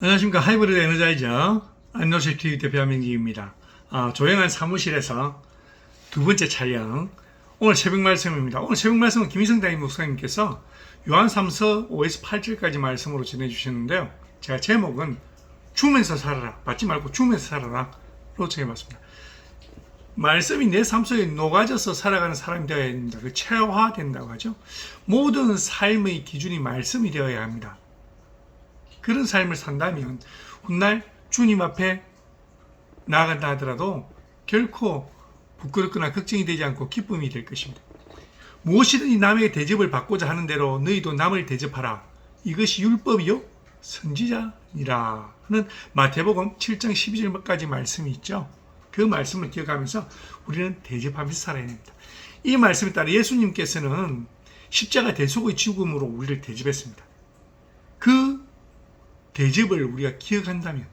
안녕하십니까 하이브리드 에너자이저 TV 대표 한민기입니다. 아, 조용한 사무실에서 두 번째 촬영 오늘 새벽 말씀입니다. 오늘 새벽 말씀은 김희성 담임 목사님께서 요한 3서 5에서 8절까지 말씀으로 전해주셨는데요. 제가 제목은 주면서 살아라 받지 말고 주면서 살아라 로 정해봤습니다. 말씀이 내 삶 속에 녹아져서 살아가는 사람이 되어야 됩니다. 그 체화된다고 하죠. 모든 삶의 기준이 말씀이 되어야 합니다. 그런 삶을 산다면 훗날 주님 앞에 나아간다 하더라도 결코 부끄럽거나 걱정이 되지 않고 기쁨이 될 것입니다. 무엇이든지 남에게 대접을 받고자 하는 대로 너희도 남을 대접하라. 이것이 율법이요 선지자니라 하는 마태복음 7장 12절까지 말씀이 있죠. 그 말씀을 기억하면서 우리는 대접하면서 살아야 됩니다. 이 말씀에 따라 예수님께서는 십자가 대속의 죽음으로 우리를 대접했습니다. 그 대접을 우리가 기억한다면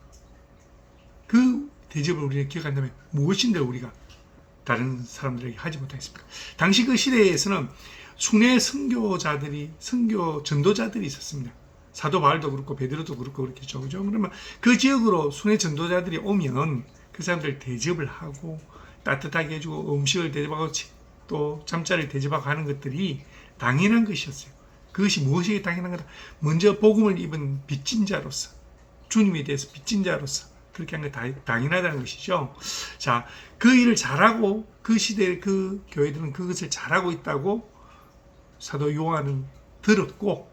그 대접을 우리가 기억한다면 무엇인데 우리가 다른 사람들에게 하지 못하겠습니까? 당시 그 시대에서는 순회 선교자들이 선교 전도자들이 있었습니다. 사도 바울도 그렇고 베드로도 그렇고 그렇겠죠. 그죠? 그러면 그 지역으로 순회 전도자들이 오면 그 사람들 대접을 하고 따뜻하게 해주고 음식을 대접하고 또 잠자리를 대접하고 하는 것들이 당연한 것이었어요. 그것이 무엇이 당연한 거다. 먼저 복음을 입은 빚진 자로서 주님에 대해서 빚진 자로서 그렇게 한게 당연하다는 것이죠. 자, 그 일을 잘하고 그 시대의 그 교회들은 그것을 잘하고 있다고 사도 요한은 들었고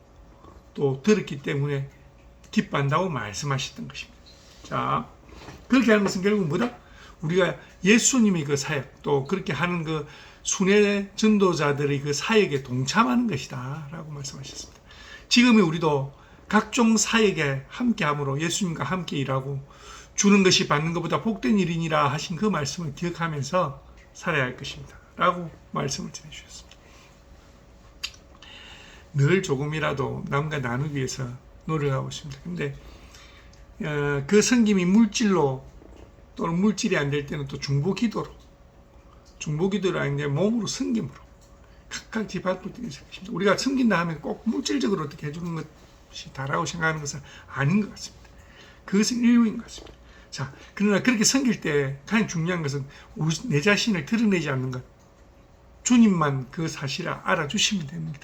또 들었기 때문에 기뻐한다고 말씀하셨던 것입니다. 자, 그렇게 하는 것은 결국 뭐다? 우리가 예수님의 그 사역 또 그렇게 하는 그 순회 전도자들의 그 사역에 동참하는 것이다 라고 말씀하셨습니다. 지금의 우리도 각종 사역에 함께함으로 예수님과 함께 일하고 주는 것이 받는 것보다 복된 일이니라 하신 그 말씀을 기억하면서 살아야 할 것입니다. 라고 말씀을 전해주셨습니다. 늘 조금이라도 남과 나누기 위해서 노력하고 있습니다. 근데 어, 그 성김이 물질로 또는 물질이 안 될 때는 또 중보 기도로 중보 기도를 아닌데 몸으로 섬김으로 각각 집 앞을 뛰는 것입니다. 우리가 섬긴다 하면 꼭 물질적으로 어떻게 해주는 것이 다라고 생각하는 것은 아닌 것 같습니다. 그것은 일부인 것 같습니다. 자, 그러나 그렇게 섬길 때 가장 중요한 것은 내 자신을 드러내지 않는 것. 주님만 그 사실을 알아주시면 됩니다.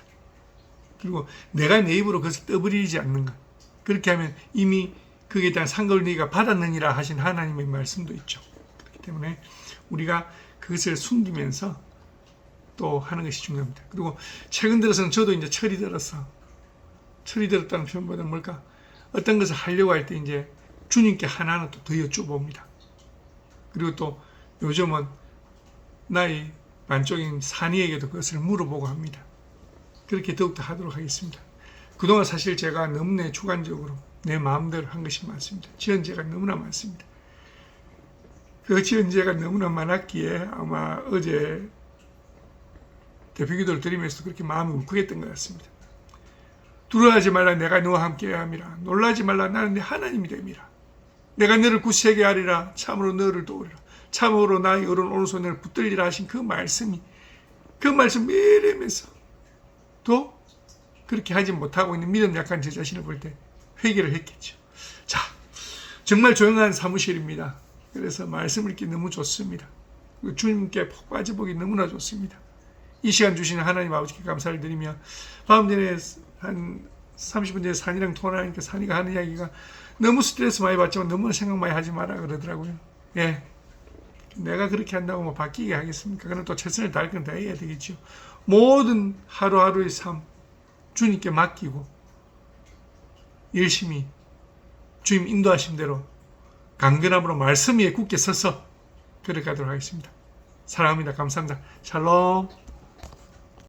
그리고 내가 내 입으로 그것을 떠버리지 않는 것. 그렇게 하면 이미 그에 대한 상급을 네가 받았느니라 하신 하나님의 말씀도 있죠. 그렇기 때문에 우리가 그것을 숨기면서 또 하는 것이 중요합니다. 그리고 최근 들어서는 저도 이제 철이 들어서 철이 들었다는 표현보다 뭘까? 어떤 것을 하려고 할 때 이제 주님께 하나하나 또 더 여쭤봅니다. 그리고 또 요즘은 나의 반쪽인 산이에게도 그것을 물어보고 합니다. 그렇게 더욱더 하도록 하겠습니다. 그동안 사실 제가 너무나 주관적으로 내 마음대로 한 것이 많습니다. 지연제가 너무나 많습니다. 그 지연제가 너무나 많았기에 아마 어제 대표 기도를 드리면서 그렇게 마음이 울컥했던 것 같습니다. 두려워하지 말라 내가 너와 함께해야 함이라 놀라지 말라 나는 내 하나님이 됨이라 내가 너를 굳세게 하리라 참으로 너를 도우리라 참으로 나의 어른 오른손을 붙들리라 하신 그 말씀이 그 말씀 매일 하면서 또 그렇게 하지 못하고 있는 믿음 약한 제 자신을 볼 때 회개를 했겠죠. 자, 정말 조용한 사무실입니다. 그래서 말씀 읽기 너무 좋습니다. 주님께 푹 빠져보기 너무나 좋습니다. 이 시간 주시는 하나님 아버지께 감사를 드리며 다음 전에 한 30분 전에 산이랑 통화하니까 산이가 하는 이야기가 너무 스트레스 많이 받지만 너무 생각 많이 하지 마라 그러더라고요. 예. 내가 그렇게 한다고 뭐 바뀌게 하겠습니까? 그럼 또 최선을 다할 건 다 해야 되겠죠. 모든 하루하루의 삶 주님께 맡기고 열심히 주님 인도하신 대로 강건함으로 말씀 위에 굳게 서서 걸어가도록 하겠습니다. 사랑합니다. 감사합니다. 샬롬.